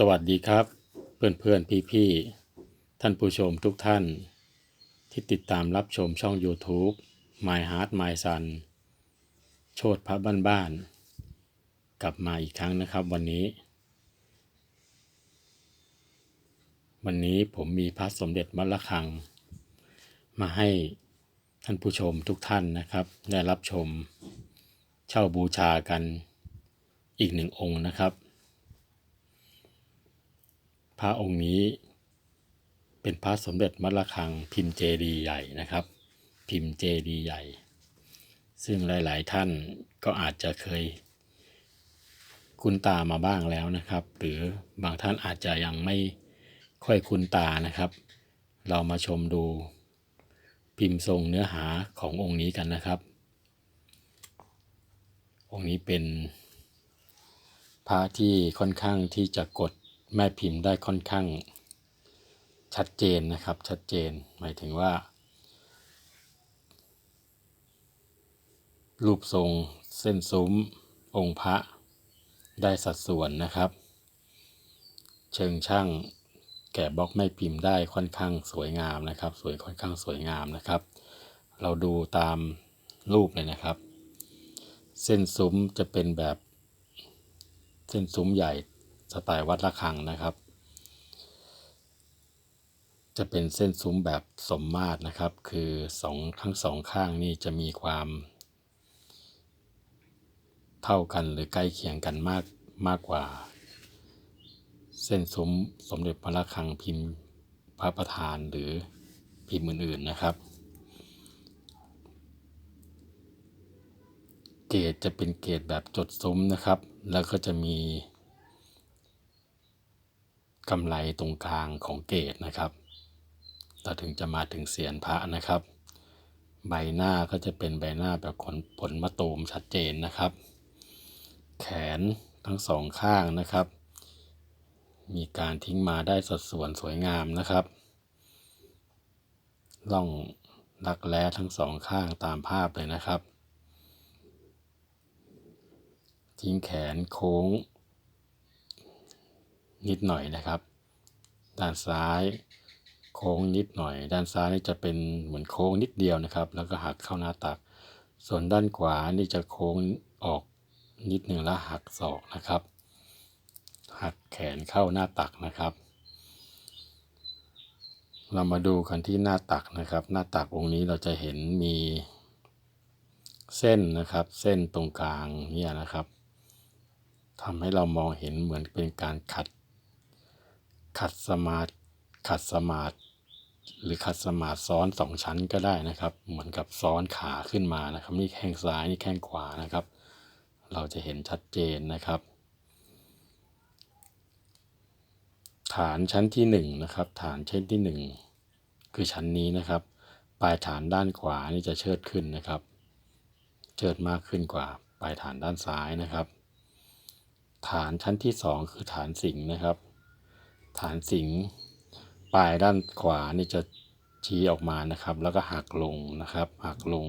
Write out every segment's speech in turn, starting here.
สวัสดีครับ เพื่อนเพื่อนพี่พี่ๆท่านผู้ชมทุกท่าน ที่ติดตามรับชมช่อง YouTube My Heart My Sun โชดพระบ้านบ้านกลับมาอีกครั้งนะครับวันนี้ วันนี้ผมมีพระสมเด็จวัดระฆัง มาให้ท่านผู้ชมทุกท่านนะครับ ได้รับชมเช่าบูชากันอีกหนึ่งองค์นะครับ พระองค์นี้ เป็นพระสมเด็จวัดระฆังพิมพ์เจดีย์ใหญ่นะครับ พิมพ์เจดีย์ใหญ่ ซึ่งหลาย ๆ ท่านก็อาจจะเคยคุ้นตามาบ้างแล้วนะครับ หรือบางท่านอาจจะยังไม่ค่อยคุ้นตานะครับ เรามาชมดูพิมพ์ทรงเนื้อหาขององค์นี้กันนะครับ องค์นี้เป็นพระที่ค่อนข้างที่จะกด แม่พิมพ์ได้ค่อนข้างชัดเจนนะครับ ชัดเจนหมายถึงว่า รูปทรงเส้นซุ้ม องค์พระได้สัดส่วนนะครับ เชิงช่างแกะบล็อกแม่พิมพ์ได้ค่อนข้างสวยงามนะครับ สวยค่อนข้างสวยงามนะครับ เราดูตามรูปเลยนะครับ เส้นซุ้มจะเป็นแบบเส้นซุ้มใหญ่ สไตล์วัดระฆังนะครับ จะเป็นเส้นซุ้มแบบสมมาตรนะครับ คือสองทั้งสองข้างนี่จะมีความ เท่ากันหรือใกล้เคียงกันมากมากกว่า เส้นซุ้มสมเด็จพระระฆังพิมพ์พระประธานหรือพิมพ์อื่นๆนะครับ เกรดจะเป็นเกรดแบบจดซุ้มนะครับ แล้วก็จะมี กำไรตรงกลางของเกรดนะครับ เราถึงจะมาถึงเสียนพระนะครับ ใบหน้าก็จะเป็นใบหน้าแบบขนผลมะตูมชัดเจนนะครับ แขนทั้งสองข้างนะครับ มีการทิ้งมาได้สัดส่วนสวยงามนะครับล่องรักแร้ทั้งสองข้างตามภาพเลยนะครับ ทิ้งแขนโค้ง นิดหน่อยนะครับ ด้านซ้ายโค้งนิดหน่อย ด้านซ้ายนี่จะเป็นเหมือนโค้งนิดเดียวนะครับ แล้วก็หักเข้าหน้าตัก ส่วนด้านขวานี่จะโค้งออกนิดหนึ่งแล้วหักศอกนะครับ หักแขนเข้าหน้าตักนะครับ เรามาดูกันที่หน้าตักนะครับ หน้าตักองค์นี้เราจะเห็นมีเส้นนะครับ เส้นตรงกลางเนี่ยนะครับทำให้เรามองเห็นเหมือนเป็นการขัด ขัดสมาธิขัดสมาธิหรือขัดสมาธิซ้อนสองชั้นก็ได้นะครับ เหมือนกับซ้อนขาขึ้นมานะครับ นี่แข้งซ้ายนี่แข้งขวานะครับ เราจะเห็นชัดเจนนะครับ ฐานชั้นที่หนึ่งนะครับ ฐานชั้นที่หนึ่งคือชั้นนี้นะครับ ปลายฐานด้านขวานี่จะเชิดขึ้นนะครับ เชิดมากขึ้นกว่าปลายฐานด้านซ้ายนะครับ ฐานชั้นที่สองคือฐานสิงนะครับ ฐานสิงปลายด้านขวานี่จะชี้ออกมานะครับ แล้วก็หักลงนะครับหักลง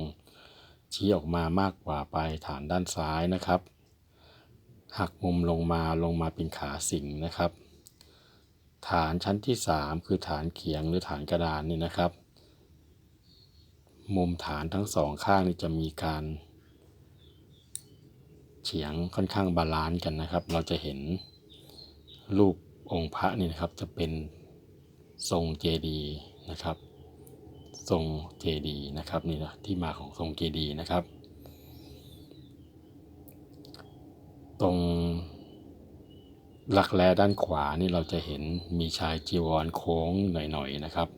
ชี้ออกมามากกว่าปลายฐานด้านซ้ายนะครับ หักมุมลงมาลงมาเป็นขาสิงนะครับ ฐานชั้นที่ 3 คือฐานเขียงหรือฐานกระดานนี่นะครับ มุมฐานทั้งสองข้างนี่จะมีการเฉียงค่อนข้างบาลานซ์กันนะครับ เราจะเห็นรูป องค์พระนี่นะครับจะเป็นทรงเจดีนะครับ ทรงเจดีนะครับนี่นะที่มาของทรงเจดีนะครับ ตรงหลักแรด้านขวานี่เราจะเห็นมีชายจีวรโค้งหน่อยๆนะครับ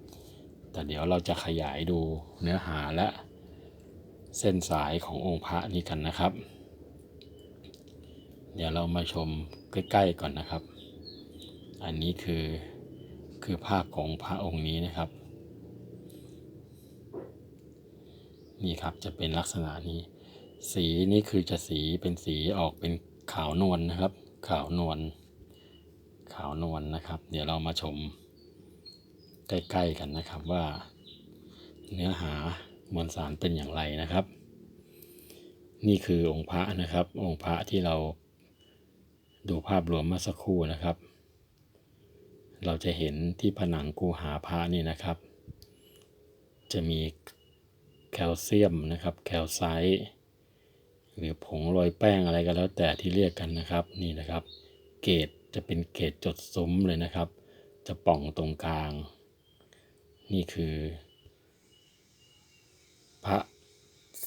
แต่เดี๋ยวเราจะขยายดูเนื้อหาและเส้นสายขององค์พระนี้กันนะครับ เดี๋ยวเรามาชมใกล้ๆก่อนนะครับ อันนี้คือคือภาพของพระองค์นี้นะครับ นี่ครับจะเป็นลักษณะนี้ สีนี่คือจะสีเป็นสีออกเป็นขาวนวลนนะครับ ขาวนวลขาวนวลนะครับ เดี๋ยวเรามาชมใกล้ๆกันนะครับว่า เนื้อหามวลสารเป็นอย่างไรนะครับ นี่คือองค์พระนะครับ องค์พระที่เราดูภาพรวมเมื่อสักครู่นะครับ เราจะเห็นที่ผนังคูหาพระนี่นะครับ จะมีแคลเซียมนะครับ แคลไซต์หรือผงโรยแป้งอะไรก็แล้วแต่ที่เรียกกันนะครับนี่นะครับ เกตจะเป็นเกตจดซุ้มเลยนะครับ จะป่องตรงกลาง นี่คือ พระ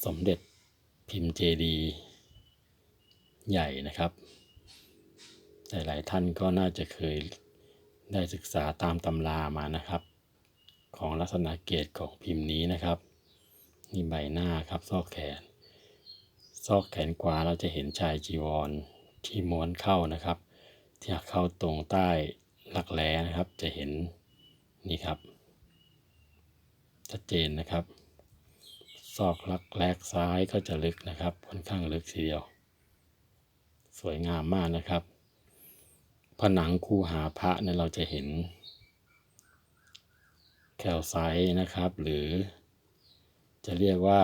สมเด็จพิมพ์เจดีย์ใหญ่นะครับ หลายๆท่านก็น่าจะเคย ได้ศึกษาตามตำรามานะครับ ของลักษณะเกตของพิมพ์นี้นะครับนี่ใบหน้าครับซอกแขน ซอกแขนขวาเราจะเห็นชายจีวรที่ม้วนเข้านะครับที่เข้าตรงใต้หลักแร้นะครับ จะเห็นนี่ครับชัดเจนนะครับ ซอกลักแรกซ้ายก็จะลึกนะครับ ค่อนข้างลึกทีเดียว สวยงามมากนะครับ ผนังคูหาพระเนี่ยเราจะเห็นแคลไซต์นะครับ หรือจะเรียกว่า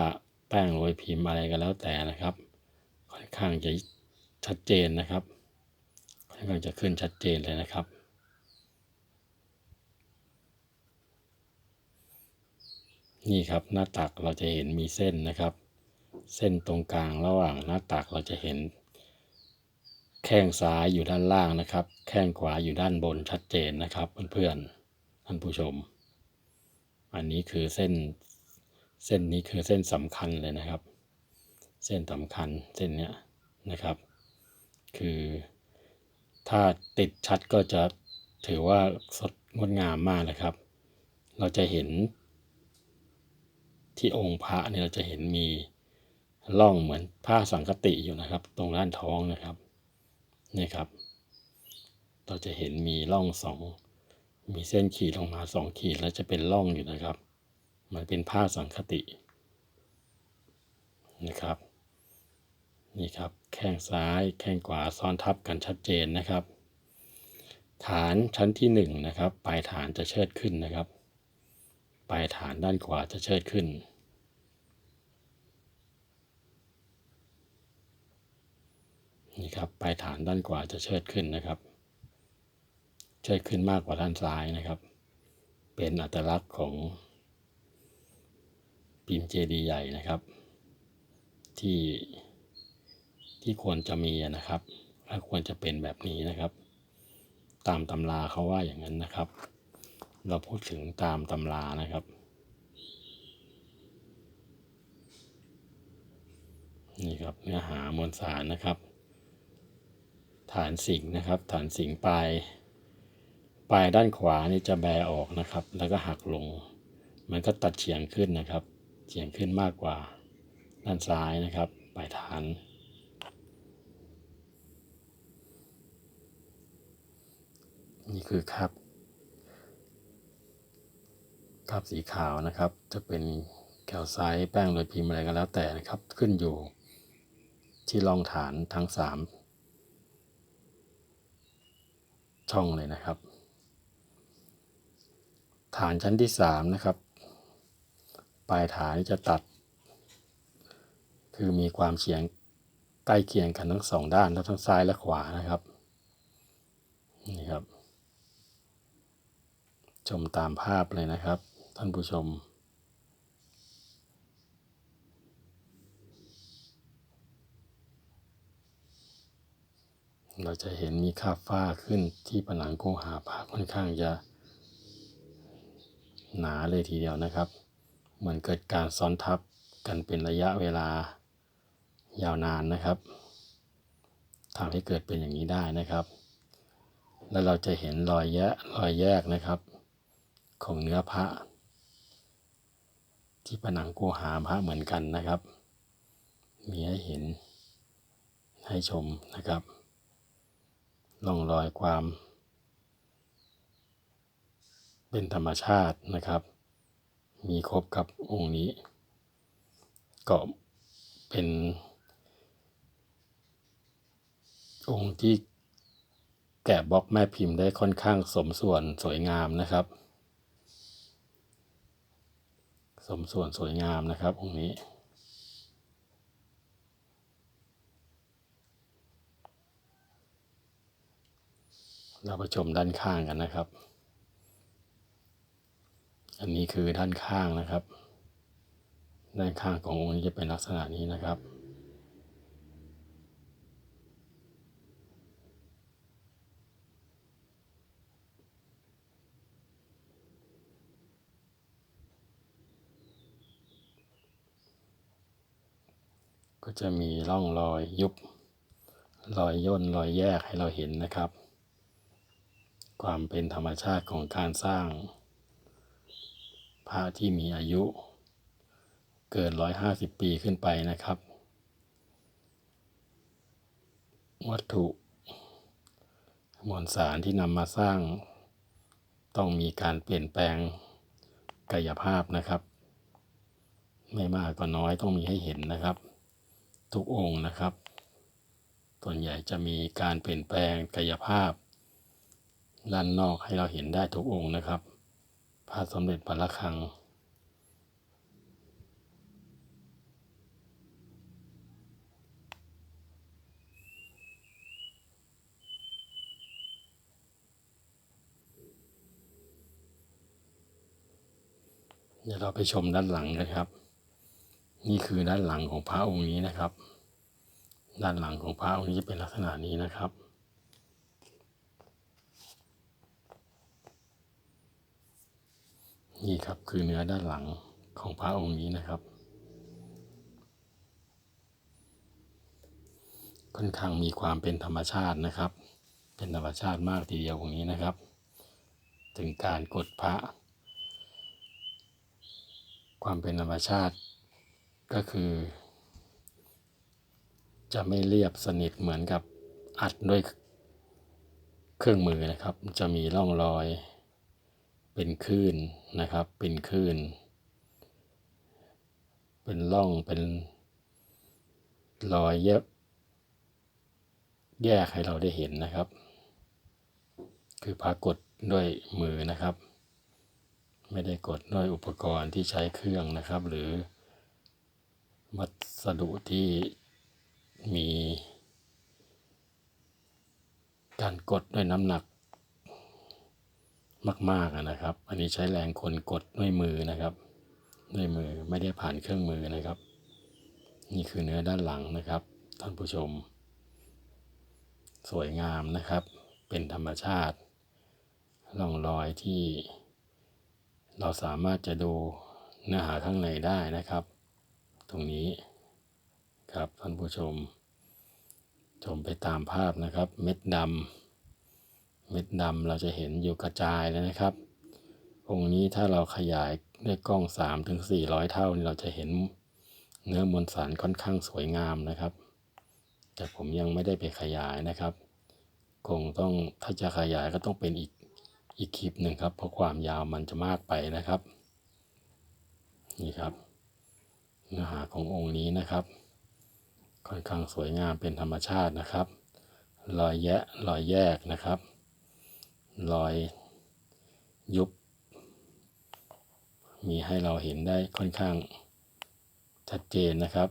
แป้งโรยพิมพ์อะไรก็แล้วแต่นะครับ ค่อนข้างจะชัดเจนนะครับ ค่อนข้างจะขึ้นชัดเจนเลยนะครับนี่ครับหน้าตักเราจะเห็นมีเส้นนะครับ เส้นตรงกลางระหว่างหน้าตักเราจะเห็น แข้งซ้ายอยู่ด้านล่างนะครับ แข้งขวาอยู่ด้านบนชัดเจนนะครับเพื่อนๆท่านผู้ชม อันนี้คือเส้นเส้นนี้คือเส้นสำคัญเลยนะครับ เส้นสำคัญเส้นเนี้ยนะครับ คือถ้าติดชัดก็จะถือว่าสดงดงามมากนะครับ เราจะเห็น ที่องค์พระเนี่ยเราจะเห็นมีร่องเหมือนผ้าสังกติอยู่นะครับ ตรงด้านท้องนะครับ นี่ครับ เราจะเห็นมีร่องสองมีเส้นขีดลงมาสองขีดแล้วจะเป็นร่องอยู่นะครับ มันเป็นผ้าสังคตินะครับ นี่ครับ แข้งซ้ายแข้งขวาซ้อนทับกันชัดเจนนะครับ ฐานชั้นที่หนึ่งนะครับ ปลายฐานจะเชิดขึ้นนะครับ ปลายฐานด้านขวาจะเชิดขึ้น นี่ครับปลายฐานด้านขวาจะเชิดขึ้นนะครับ เชิดขึ้นมากกว่าด้านซ้ายนะครับ เป็นอัตลักษณ์ของพิมพ์เจดีย์ใหญ่นะครับ ที่ที่ควรจะมีนะครับและควรจะเป็นแบบนี้นะครับ ตามตำราเขาว่าอย่างนั้นนะครับ เราพูดถึงตามตำรานะครับนี่ครับเนื้อหามวลสารนะครับ ฐานสิงนะครับ ฐานสิงปลายปลายด้านขวานี่จะแบออกนะครับ แล้วก็หักลง มันก็ตัดเฉียงขึ้นนะครับ เฉียงขึ้นมากกว่าด้านซ้ายนะครับปลายฐาน นี่คือครับครับสีขาวนะครับ จะเป็นแคลไซต์แป้งโดยพิมพ์อะไรก็แล้วแต่นะครับ ขึ้นอยู่ที่รองฐานทั้ง 3 ช่องเลยนะครับ ฐานชั้นที่สามนะครับ ปลายฐานจะตัด คือมีความเฉียงใกล้เคียงกันทั้งสองด้านทั้งซ้ายและขวานะครับนี่ครับ ชมตามภาพเลยนะครับ ท่านผู้ชม เราจะเห็นมีคราบฝ้าขึ้นที่ผนังคูหาพระค่อนข้างจะหนาเลยทีเดียวนะครับ เหมือนเกิดการซ้อนทับกันเป็นระยะเวลายาวนานนะครับทำให้เกิดเป็นอย่างนี้ได้นะครับ แล้วเราจะเห็นรอยแยกรอยแยกนะครับ ของเนื้อพระ ที่ผนังกูหาพระเหมือนกันนะครับ มีให้เห็นให้ชมนะครับ ร่องรอยความ เป็นธรรมชาตินะครับ มีครบกับองค์นี้ ก็เป็น องค์ที่แกะบล็อกแม่พิมพ์ได้ค่อนข้างสมส่วนสวยงามนะครับ สมส่วนสวยงามนะครับองค์นี้ เราไปชมด้านข้างกันนะครับ อันนี้คือด้านข้างนะครับ ด้านข้างขององค์นี้จะเป็นลักษณะนี้นะครับก็จะมีร่องรอยยุบ รอยย่นรอยแยกให้เราเห็นนะครับ ความเป็นธรรมชาติของการสร้างพระที่มีอายุ เกินร้อยห้าสิบปีขึ้นไปนะครับ วัตถุ มวลสารที่นำมาสร้าง ต้องมีการเปลี่ยนแปลงกายภาพนะครับ ไม่มากก็น้อยต้องมีให้เห็นนะครับ ทุกองค์นะครับ ส่วนใหญ่จะมีการเปลี่ยนแปลงกายภาพ ด้านนอกให้เราเห็นได้ทุกองค์นะครับพระสมเด็จพระระฆัง เดี๋ยวเราไปชมด้านหลังนะครับ นี่คือด้านหลังของพระองค์นี้นะครับ ด้านหลังของพระองค์นี้จะเป็นลักษณะนี้นะครับ นี่ครับคือเนื้อด้านหลังของพระองค์นี้นะครับ ค่อนข้างมีความเป็นธรรมชาตินะครับ เป็นธรรมชาติมากทีเดียวองค์นี้นะครับ ถึงการกดพระ ความเป็นธรรมชาติก็คือ จะไม่เรียบสนิทเหมือนกับอัดด้วยเครื่องมือนะครับ จะมีร่องรอย เป็นคลื่นนะครับ เป็นคลื่น เป็นร่องเป็นรอยเย็บแยกให้เราได้เห็นนะครับ คือปรากฏด้วยมือนะครับ ไม่ได้กดด้วยอุปกรณ์ที่ใช้เครื่องนะครับ หรือวัสดุที่มี การกดด้วยน้ำหนัก มากๆอะนะครับ อันนี้ใช้แรงคนกดด้วยมือนะครับ ด้วยมือไม่ได้ผ่านเครื่องมือนะครับ นี่คือเนื้อด้านหลังนะครับ ท่านผู้ชม สวยงามนะครับ เป็นธรรมชาติร่องรอยที่ เราสามารถจะดูเนื้อหาข้างในได้นะครับ ตรงนี้ครับท่านผู้ชม ชมไปตามภาพนะครับ เม็ดดำ เม็ดดำเราจะเห็นอยู่กระจายเลยนะครับ องค์นี้ถ้าเราขยายด้วยกล้อง 3 ถึง 400 เท่านี่เราจะเห็นเนื้อมวลสารค่อนข้างสวยงามนะครับ แต่ผมยังไม่ได้ไปขยายนะครับ คงต้องถ้าจะขยายก็ต้องเป็นอีกอีกคลิปหนึ่งครับ เพราะความยาวมันจะมากไปนะครับ นี่ครับ เนื้อหาขององค์นี้นะครับ ค่อนข้างสวยงามเป็นธรรมชาตินะครับรอยแยะรอยแยกนะครับ รอยยุบ มีให้เราเห็นได้ค่อนข้างชัดเจนนะครับ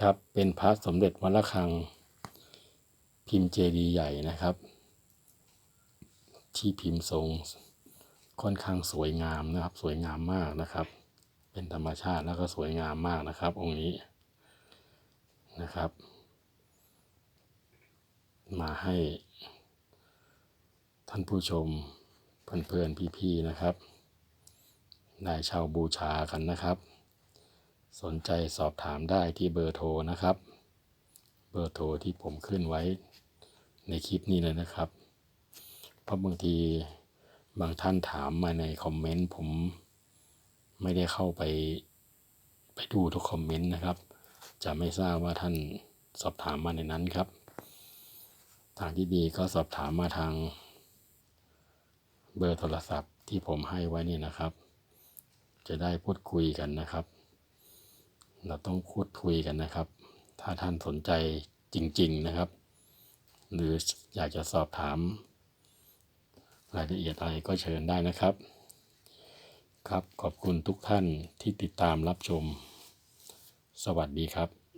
ครับเป็นพระสมเด็จวัดระฆัง พิมพ์เจดีย์ใหญ่นะครับ ที่พิมพ์ทรงค่อนข้างสวยงามนะครับ สวยงามมากนะครับ เป็นธรรมชาติแล้วก็สวยงามมากนะครับ องค์นี้นะครับ มาให้ ท่านผู้ชมเพื่อนๆพี่ๆนะครับได้เช่าบูชากันนะครับ สนใจสอบถามได้ที่เบอร์โทรนะครับ เบอร์โทรที่ผมขึ้นไว้ในคลิปนี้เลยนะครับ เพราะบางทีบางท่านถามมาในคอมเมนต์ผมไม่ได้เข้าไปไปดูทุกคอมเมนต์นะครับ จะไม่ทราบว่าท่านสอบถามมาในนั้นครับ ทางที่ดีก็สอบถามมาทาง เบอร์โทรศัพท์ที่ผมให้ไว้นี่นะครับ จะได้พูดคุยกันนะครับ เราต้องพูดคุยกันนะครับ ถ้าท่านสนใจจริง ๆนะครับ หรืออยากจะสอบถาม รายละเอียดอะไรก็เชิญได้นะครับ ครับขอบคุณทุกท่านที่ติดตามรับชม สวัสดีครับ